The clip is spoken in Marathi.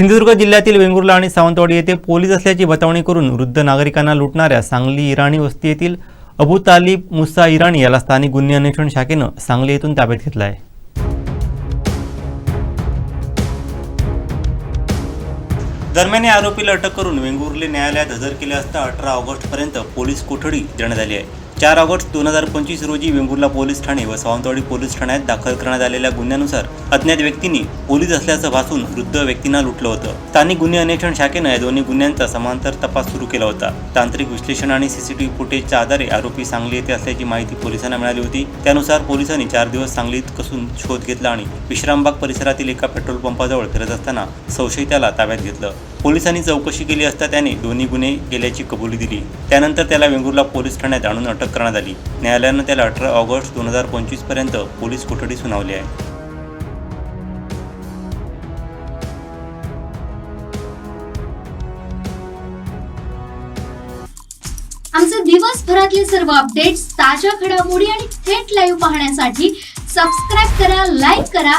सिंधुदुर्ग जिल्ह्यातील वेंगुर्ला आणि सावंतवाडी येथे पोलीस असल्याची बतावणी करून वृद्ध नागरिकांना लुटणाऱ्या सांगली इराणी वस्ती येथील अबू तालिब मुसा इराणी याला स्थानिक गुन्हे अन्वेषण शाखेनं सांगली येथून ताब्यात घेतलं आहे दरम्यान या आरोपीला अटक करून वेंगुर्ले न्यायालयात हजर केले असता अठरा ऑगस्टपर्यंत पोलीस कोठडी देण्यात आली आहे. चार ऑगस्ट दोन हजार पंचवीस रोजी वेंगुर्ला पोलीस ठाणे व सावंतवाडी पोलीस ठाण्यात दाखल करण्यात आलेल्या गुन्ह्यानुसार अज्ञात व्यक्तींनी पोलीस असल्याचं भासून वृद्ध व्यक्तींना लुटलं होतं. स्थानिक गुन्हे अन्वेषण शाखेनं या दोन्ही गुन्ह्यांचा समांतर तपास सुरू केला होता. तांत्रिक विश्लेषण आणि सीसीटीव्ही फुटेजच्या आधारे आरोपी सांगली येथे असल्याची माहिती पोलिसांना मिळाली होती. त्यानुसार पोलिसांनी चार दिवस सांगलीत कसून शोध घेतला आणि विश्रामबाग परिसरातील एका पेट्रोल पंपाजवळ फिरत असताना संशयिताला ताब्यात घेतलं. पोलिसांनी चौकशी केली असता त्याने दोन्ही गुन्हे केल्याची कबुली दिली. त्यानंतर त्याला वेंगुर्ला पोलीस ठाण्यात आणून अटक करण्यात आली. न्यायालयानं त्याला अठरा ऑगस्ट दोन हजार पंचवीसपर्यंत पोलीस कोठडी सुनावली आहे. आमचे दिवसभरातले सर्व अपडेट्स ताज्या घडामोडी आणि थेट लाईव्ह पाहण्यासाठी सबस्क्राईब करा लाईक करा